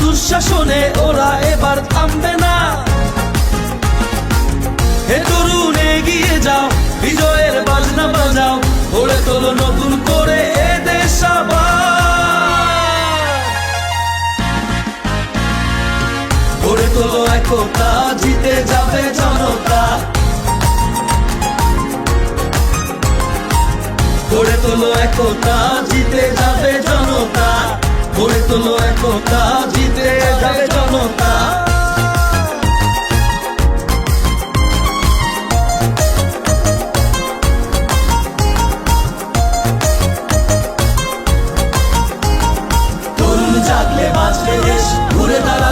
দুঃশাসনে ওরা এবার থামবে না। হে তরুণ, এগিয়ে যাও, বিজয়ের বাজনা বাজাও, গড়ে তোলো নতুন করে এ দেশ তোলো একতা, জিতে যাবে জনতা। গড়ে তোলো একতা, জিতে যাবে জনতা। গড়ে তোলো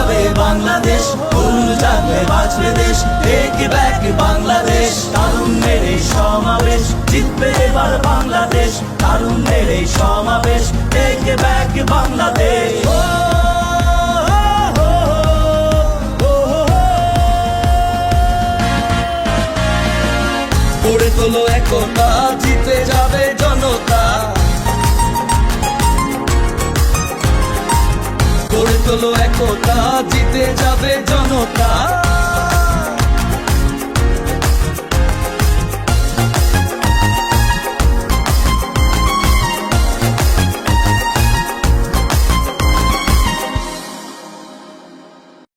দাঁড়াবে বাংলাদেশ তরুণ জাগলে বাঁচবে দেশ টেক ব্যাক বাংলাদেশ, তারুণ্যের এই সমাবেশ, জিতবে এবার বাংলাদেশ, তারুণ্যের এই সমাবেশ টেক ব্যাক বাংলাদেশ। গড়ে তোলো একতা, জিতে যাবে জনতা তোলো একতা জিতে যাবে জনতা।